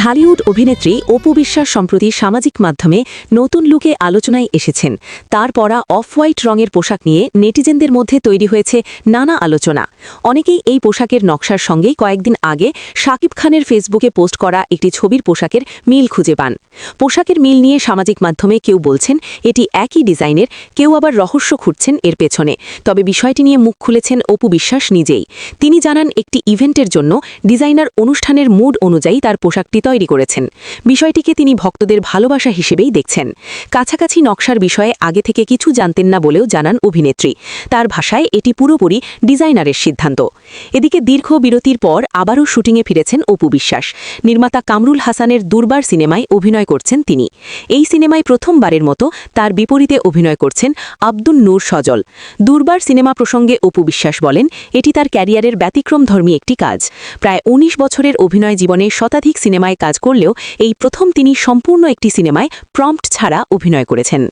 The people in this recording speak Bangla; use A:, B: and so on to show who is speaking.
A: ঢালিউড অভিনেত্রী অপু বিশ্বাস সম্প্রতি সামাজিক মাধ্যমে নতুন লুকে আলোচনায় এসেছেন। তার পরা অফ হোয়াইট রঙের পোশাক নিয়ে নেটিজেনদের মধ্যে তৈরি হয়েছে নানা আলোচনা। অনেকেই এই পোশাকের নকশার সঙ্গেই কয়েকদিন আগে শাকিব খানের ফেসবুকে পোস্ট করা একটি ছবির পোশাকের মিল খুঁজে পান। পোশাকের মিল নিয়ে সামাজিক মাধ্যমে কেউ বলছেন, এটি একই ডিজাইনের, কেউ আবার রহস্য খুঁজছেন এর পেছনে। তবে বিষয়টি নিয়ে মুখ খুলেছেন অপু বিশ্বাস নিজেই। তিনি জানান, একটি ইভেন্টের জন্য ডিজাইনার অনুষ্ঠানের মুড অনুযায়ী তার পোশাকটি তৈরি করেছেন। বিষয়টিকে তিনি ভক্তদের ভালোবাসা হিসেবেই দেখছেন। কাছাকাছি নকশার বিষয়ে আগে থেকে কিছু জানতেন না বলেও জানান অভিনেত্রী। তার ভাষায় এটি পুরোপুরি ডিজাইনারের সিদ্ধান্ত। এদিকে দীর্ঘ বিরতির পর আবারও শুটিংয়ে ফিরেছেন অপু বিশ্বাস। নির্মাতা কামরুল হাসানের দুর্বার সিনেমায় অভিনয় করছেন তিনি। এই সিনেমায় প্রথমবারের মতো তার বিপরীতে অভিনয় করছেন আব্দুল নূর সজল। দুর্বার সিনেমা প্রসঙ্গে অপু বিশ্বাস বলেন, এটি তার ক্যারিয়ারের ব্যতিক্রমধর্মী একটি কাজ। প্রায় ১৯ বছরের অভিনয় জীবনে শতাধিক সিনেমায় কাজ করলেও এই প্রথম তিনি সম্পূর্ণ একটি সিনেমায় প্রম্পট ছাড়া অভিনয় করেছেন।